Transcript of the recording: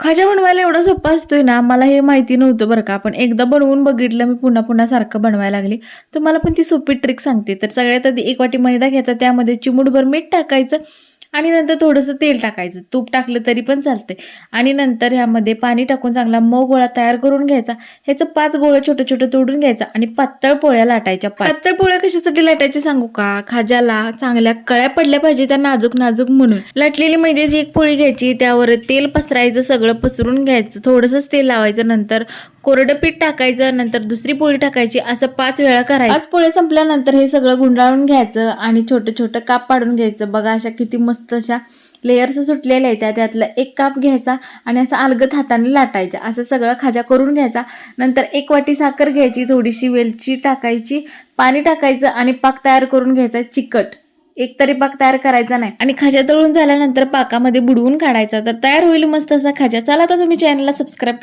खाजा बनवायला एवढा सोपा असतोय ना मला हे माहिती नव्हतं बरं का. पण एकदा बनवून बघितलं मी पुन्हा पुन्हा सारखं बनवायला लागली. तुम्हाला पण ती सोपी ट्रिक सांगते. तर सगळ्यात आधी एक वाटी मैदा घ्यायचा त्यामध्ये चिमूटभर मीठ टाकायचं. आणि नंतर थोडंसं तेल टाकायचं. तूप टाकलं तरी पण चालतंय. आणि नंतर ह्यामध्ये पाणी टाकून चांगला मऊ गोळा तयार करून घ्यायचा. ह्याचं पाच गोळं छोटं छोटं तोडून घ्यायचं आणि पातळ पोळ्या लाटायच्या पातळ पोळ्या कशासाठी लाटायच्या सांगू का? खाज्याला चांगल्या कळ्या पडल्या पाहिजे त्या नाजूक नाजूक म्हणून. लाटलेली मैद्याची एक पोळी घ्यायची त्यावर तेल पसरायचं सगळं पसरून घ्यायचं. थोडंसंच तेल लावायचं. नंतर कोरडं पीठ टाकायचं नंतर दुसरी पोळी टाकायची असं पाच वेळा करायचं. पाच पोळी संपल्यानंतर हे सगळं गुंडाळून घ्यायचं आणि छोटं छोटं काप पाडून घ्यायचं. बघा अशा किती मस्त अशा लेयर्स सुटलेल्या आहेत. त्या त्यातला एक काप घ्यायचा आणि असं अलगद हाताने लाटायचं. असं सगळं खाजा करून घ्यायचा. नंतर एक वाटी साखर घ्यायची थोडीशी वेलची टाकायची पाणी टाकायचं आणि पाक तयार करून घ्यायचा चिकट. एक तरी पाक तयार करायचा नाही. आणि खाजा तळून झाल्यानंतर पाकामध्ये बुडवून काढायचा. तर तयार होईल मस्त असा खाजा. चला आता तुम्ही चॅनलला सबस्क्राईब